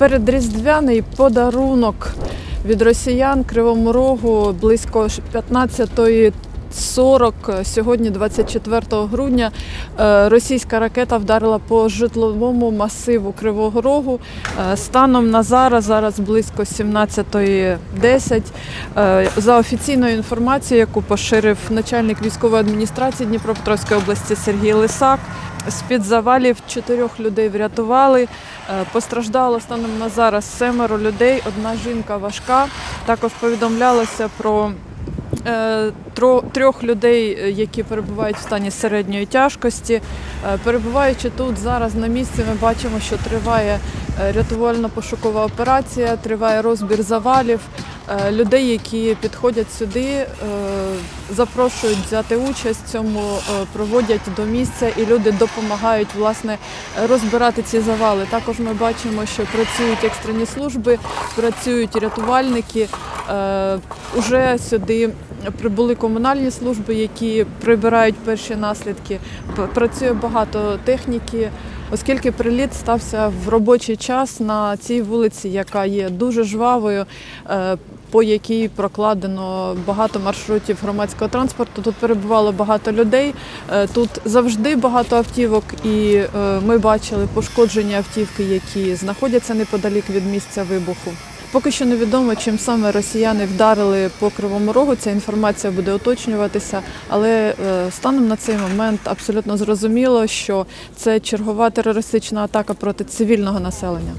Передріздвяний подарунок від росіян Кривому Рогу близько 15 40 сьогодні, 24 грудня, е, російська ракета вдарила по житловому масиву Кривого Рогу. Е, Станом на зараз, зараз близько 17.10. Е, За офіційною інформацією, яку поширив начальник військової адміністрації Дніпропетровської області Сергій Лисак, з-під завалів чотирьох людей врятували. Е, Постраждало станом на зараз семеро людей, одна жінка важка. Також повідомлялося про е, трьох людей, е, які перебувають в стані середньої тяжкості. Перебуваючи тут зараз на місці, ми бачимо, що триває рятувально-пошукова операція, триває розбір завалів. Е, Людей, які підходять сюди, е, запрошують взяти участь в цьому, е, проводять до місця, і люди допомагають власне розбирати ці завали. Також ми бачимо, що працюють екстрені служби, працюють рятувальники. Уже сюди прибули комунальні служби, які прибирають перші наслідки. Працює багато техніки, оскільки приліт стався в робочий час на цій вулиці, яка є дуже жвавою. е, По якій прокладено багато маршрутів громадського транспорту. Тут перебувало багато людей. Е, Тут завжди багато автівок, і е, ми бачили пошкоджені автівки, які знаходяться неподалік від місця вибуху. Поки що невідомо, чим саме росіяни вдарили по кривому рогу. Ця інформація буде уточнюватися, але е, станом на цей момент абсолютно зрозуміло, що це чергова терористична атака проти цивільного населення.